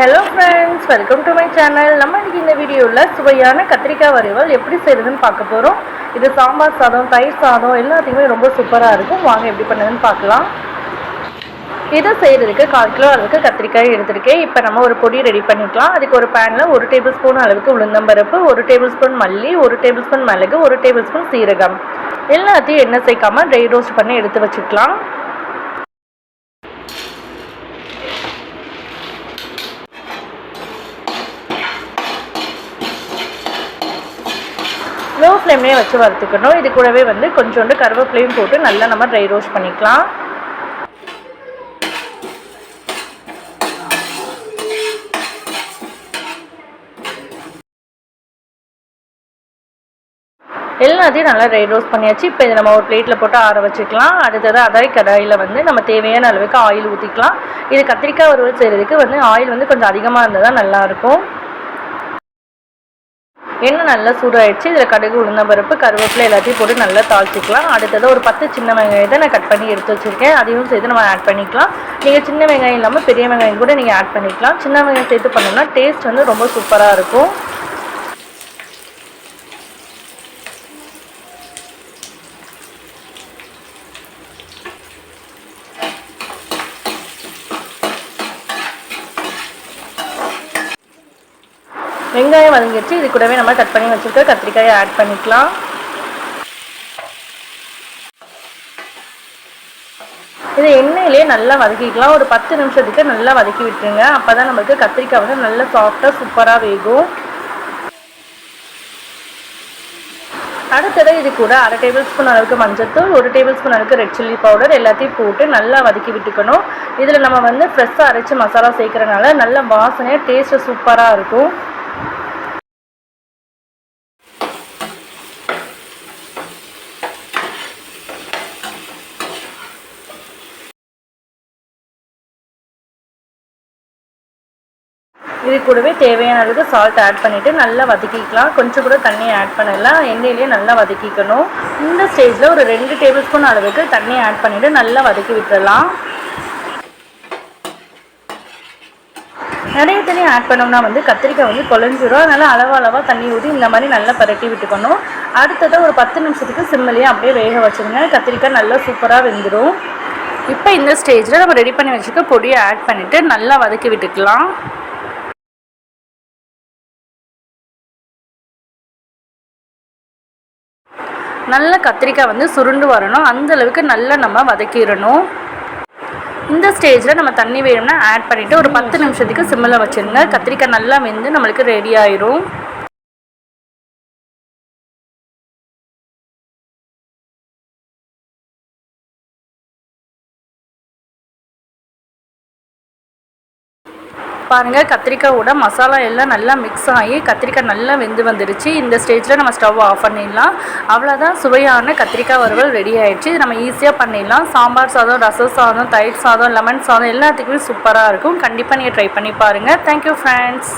Hello friends welcome to my channel நம்ம இன்றைக்கி இந்த வீடியோவில் சுவையான கத்திரிக்காய் வறுவல் எப்படி செய்யுதுன்னு பார்க்க போகிறோம் இது சாம்பார் சாதம் தயிர் சாதம் எல்லாத்தையுமே ரொம்ப சூப்பராக இருக்கும். வாங்க எப்படி பண்ணுதுன்னு பார்க்கலாம். இதை செய்கிறதுக்கு கால் கிலோ அளவுக்கு கத்திரிக்காய் எடுத்திருக்கேன். இப்போ நம்ம ஒரு பொடி ரெடி பண்ணிக்கலாம். அதுக்கு ஒரு பேனில் ஒரு டேபிள் ஸ்பூன் அளவுக்கு உளுந்தம்பருப்பு ஒரு டேபிள் ஸ்பூன் மல்லி ஒரு டேபிள் ஸ்பூன் மிளகு ஒரு டேபிள் ஸ்பூன் சீரகம். எல்லாத்தையும் எண்ணெய் சேர்க்காம ட்ரை ரோஸ்ட் பண்ணி எடுத்து வச்சுக்கலாம். லோ ஃப்ளேம்லேயே வச்சு வறுத்துக்கணும். இது கூடவே வந்து கொஞ்சோண்டு கருவேப்பிலையும் போட்டு நல்லா நம்ம ட்ரை ரோஸ்ட் பண்ணிக்கலாம். எல்லாத்தையும் நல்லா ட்ரை ரோஸ்ட் பண்ணியாச்சு. இப்போ இதை நம்ம ஒரு பிளேட்டில் போட்டு ஆற வச்சுக்கலாம். அடுத்தது அதே கடாயில் வந்து நம்ம தேவையான அளவுக்கு ஆயில் ஊற்றிக்கலாம் இது கத்திரிக்காய் வறுவல் செய்கிறதுக்கு வந்து ஆயில் வந்து கொஞ்சம் அதிகமாக இருந்தால் தான் நல்லாயிருக்கும் எண்ணெய் நல்லா சூடாயிடுச்சு. இதில் கடுகு உளுந்தம்பருப்பு கருவேப்பிலை எல்லாத்தையும் போட்டு நல்லா தாளிச்சிக்கலாம். அடுத்தது ஒரு பத்து சின்ன வெங்காயத்தை நான் கட் பண்ணி எடுத்து வச்சுருக்கேன். அதையும் சேர்த்து நம்ம ஆட் பண்ணிக்கலாம். நீங்கள் சின்ன வெங்காயம் இல்லாமல் பெரிய வெங்காயம் கூட நீங்கள் ஆட் பண்ணிக்கலாம். சின்ன வெங்காயம் சேர்த்து பண்ணோம்னா டேஸ்ட் வந்து ரொம்ப சூப்பராக இருக்கும். வெங்காயம் வதங்கிடுச்சு. இது கூடவே நம்ம கட் பண்ணி வச்சுருக்க கத்திரிக்காயை ஆட் பண்ணிக்கலாம். இது எண்ணெயிலே நல்லா வதக்கிக்கலாம். ஒரு பத்து நிமிஷத்துக்கு நல்லா வதக்கி விட்டுருங்க. அப்போ தான் நமக்கு கத்திரிக்காய் வந்து நல்லா சாஃப்டாக சூப்பராக வேகும். அடுத்தது இது கூட அரை டேபிள் ஸ்பூன் அளவுக்கு மஞ்சத்தூள் ஒரு டேபிள் ஸ்பூன் அளவுக்கு ரெட் சில்லி பவுடர் எல்லாத்தையும் போட்டு நல்லா வதக்கி விட்டுக்கணும். இதில் நம்ம வந்து ஃப்ரெஷ்ஷாக அரைச்சி மசாலா சேர்க்குறனால நல்ல வாசனையாக டேஸ்ட்டு சூப்பராக இருக்கும். இது கூடவே தேவையான அளவுக்கு சால்ட் ஆட் பண்ணிவிட்டு நல்லா வதக்கிக்கலாம். கொஞ்சம் கூட தண்ணியை ஆட் பண்ணலாம் எண்ணெயிலேயே நல்லா வதக்கிக்கணும். இந்த ஸ்டேஜில் ஒரு ரெண்டு டேபிள் ஸ்பூன் அளவுக்கு தண்ணியை ஆட் பண்ணிவிட்டு நல்லா வதக்கி விட்டுடலாம் நிறைய தண்ணி ஆட் பண்ணோம்னா வந்து கத்திரிக்காய் வந்து கொலைஞ்சிரும் அதனால் அளவு அளவாக தண்ணி ஊற்றி இந்த மாதிரி நல்லா பரட்டி விட்டுக்கணும். அடுத்ததாக ஒரு பத்து நிமிஷத்துக்கு சிம்மிலேயே அப்படியே வேக வச்சுருங்க. கத்திரிக்காய் நல்லா சூப்பராக வெந்துடும் இப்போ இந்த ஸ்டேஜில் நம்ம ரெடி பண்ணி வச்சுக்க பொடியை ஆட் பண்ணிவிட்டு நல்லா வதக்கி விட்டுக்கலாம். நல்ல கத்திரிக்காய் வந்து சுருண்டு வரணும். அந்தளவுக்கு நல்லா நம்ம வதக்கிடணும். இந்த ஸ்டேஜில் நம்ம தண்ணி வேணும்னா ஆட் பண்ணிவிட்டு ஒரு பத்து நிமிஷத்துக்கு சிம்மில் வச்சுருங்க. கத்திரிக்காய் நல்லா வெந்து நம்மளுக்கு ரெடி ஆயிரும். பாருங்கள் கத்திரிக்காயோட மசாலா எல்லாம் நல்லா மிக்ஸ் ஆகி கத்திரிக்காய் நல்லா வெந்து வந்துருச்சு. இந்த ஸ்டேஜில் நம்ம ஸ்டவ் ஆஃப் பண்ணிடலாம். அவ்வளோதான் சுவையான கத்திரிக்காய் வறுவல் ரெடி ஆகிடுச்சு நம்ம ஈஸியாக பண்ணிடலாம். சாம்பார் சாதம் ரசம் சாதம் தயிர் சாதம் லெமன் சாதம் எல்லாத்துக்குமே சூப்பராக இருக்கும். கண்டிப்பாக நீங்கள் ட்ரை பண்ணி பாருங்கள் தேங்க்யூ ஃப்ரெண்ட்ஸ்